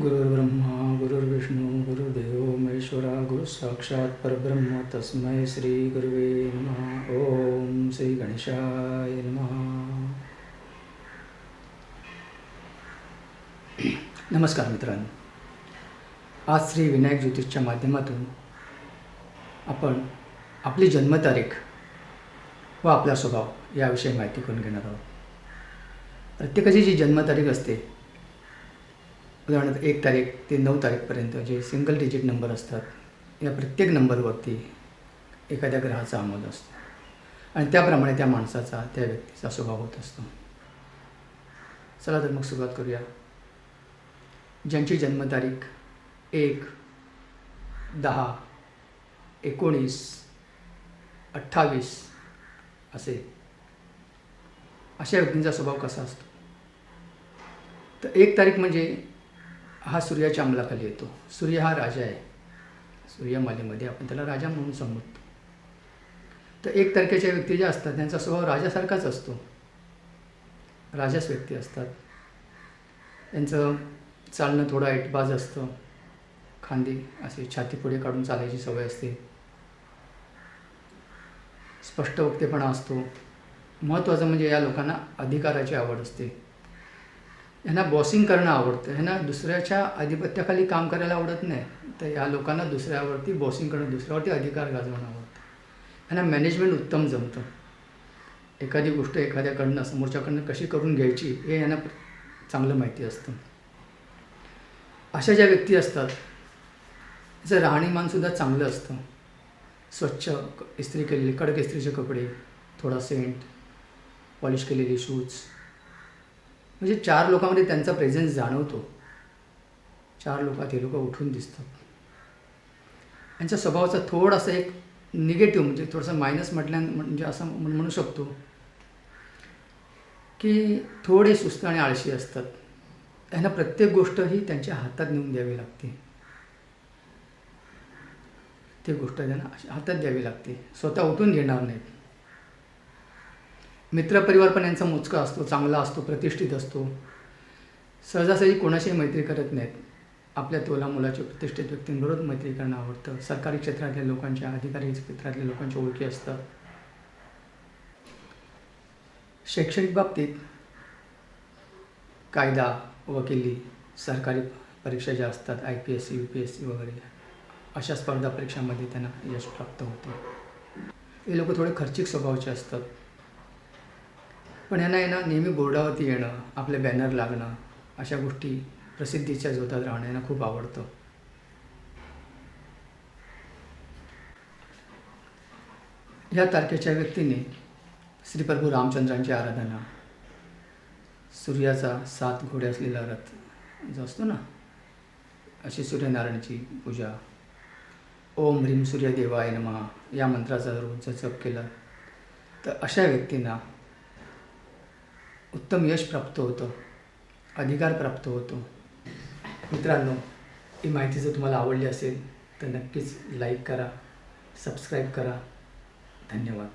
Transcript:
गुरुर्ब्रह्मा गुरुर्विष्णू गुरुदेव महेश्वरा गुरु साक्षात परब्रह्म तस्मै श्री गुरुवे नमः. ओम श्री गणेशाय नमः. नमस्कार मित्रांनो. आज श्री विनायक ज्योतिषच्या माध्यमातून आपण आपली जन्मतारीख व आपला स्वभाव याविषयी माहिती करून घेणार आहोत. प्रत्येकाची जी जन्मतारीख असते उदाहरणार्थ एक तारीख ते नऊ तारीखपर्यंत जे सिंगल डिजिट नंबर असतात या प्रत्येक नंबरवरती एखाद्या ग्रहाचा अंमल असतो. आणि त्याप्रमाणे त्या माणसाचा त्या व्यक्तीचा स्वभाव होत असतो. चला तर मग सुरुवात करूया. ज्यांची जन्मतारीख एक दहा एकोणीस अठ्ठावीस असे अशा व्यक्तींचा स्वभाव कसा असतो? तर एक तारीख म्हणजे हा सूर्याच्या अंमलाखाली येतो. सूर्य हा राजा आहे. सूर्यमालेमध्ये आपण त्याला राजा म्हणून संबोधतो. तर एक तारखेच्या व्यक्ती ज्या असतात त्यांचा स्वभाव राजासारखाच असतो. राजाच व्यक्ती असतात. त्यांचं चालणं थोडं ऐटबाज असतं. खांदी असे छाती पुढे काढून चालायची सवय असते. स्पष्ट वक्तेपणा असतो. महत्त्वाचं म्हणजे या लोकांना अधिकाराची आवड असते. यांना बॉसिंग करणं आवडतं. ह्यांना दुसऱ्याच्या आधिपत्याखाली काम करायला आवडत नाही तर या लोकांना दुसऱ्यावरती बॉसिंग करणं दुसऱ्यावरती अधिकार गाजवणं आवडतं. ह्यांना मॅनेजमेंट उत्तम जमतं. एखादी गोष्ट एखाद्याकडनं समोरच्याकडनं कशी करून घ्यायची हे यांना चांगलं माहिती असतं. अशा ज्या व्यक्ती असतात त्याचं राहणीमानसुद्धा चांगलं असतं. स्वच्छ इस्त्री केलेले कडक इस्त्रीचे कपडे थोडा सेंट पॉलिश केलेले शूज म्हणजे चार लोकांमध्ये त्यांचा प्रेझेन्स जाणवतो. चार लोकात हे लोक उठून दिसतात. यांच्या स्वभावाचा थोडासा एक निगेटिव्ह म्हणजे थोडंसं मायनस म्हटल्या म्हणजे असं म्हणू शकतो. की थोडे सुस्त आणि आळशी असतात. त्यांना प्रत्येक गोष्ट ही त्यांच्या हातात नेऊन द्यावी लागते. ती गोष्ट त्यांना हातात द्यावी लागते. स्वतः उठून घेणार नाहीत. मित्रपरिवार पण यांचा मोजका असतो चांगला असतो प्रतिष्ठित असतो. सहजासहजी कोणाशीही मैत्री करत नाहीत. आपल्या तोला मुलाच्या प्रतिष्ठित व्यक्तींबरोबर मैत्री करणं आवडतं. सरकारी क्षेत्रातल्या लोकांच्या अधिकारी क्षेत्रातल्या लोकांच्या ओळखी असतात. शैक्षणिक बाबतीत कायदा वकिली सरकारी परीक्षा ज्या असतात I P S C U P S C वगैरे अशा स्पर्धा परीक्षांमध्ये त्यांना यश प्राप्त होते. हे लोक थोडे खर्चिक स्वभावाचे असतात. पण यांना ना नेहमी बोर्डावरती येणं आपले बॅनर लागणं अशा गोष्टी प्रसिद्धीच्या जोतात राहणं यांना खूप आवडतं. या तारखेच्या व्यक्तीने श्रीप्रभू रामचंद्रांची आराधना सूर्याचा सात घोडे असलेला रथ जो असतो ना अशी सूर्यनारायणाची पूजा ओम ह्रीम सूर्यदेवाय नमा या मंत्राचा रोज जर जप केला तर अशा व्यक्तींना उत्तम यश प्राप्त होतं. अधिकार प्राप्त होतो. मित्रांनो ही माहिती जर तुम्हाला आवडली असेल तर नक्कीच लाईक करा सबस्क्राईब करा. धन्यवाद.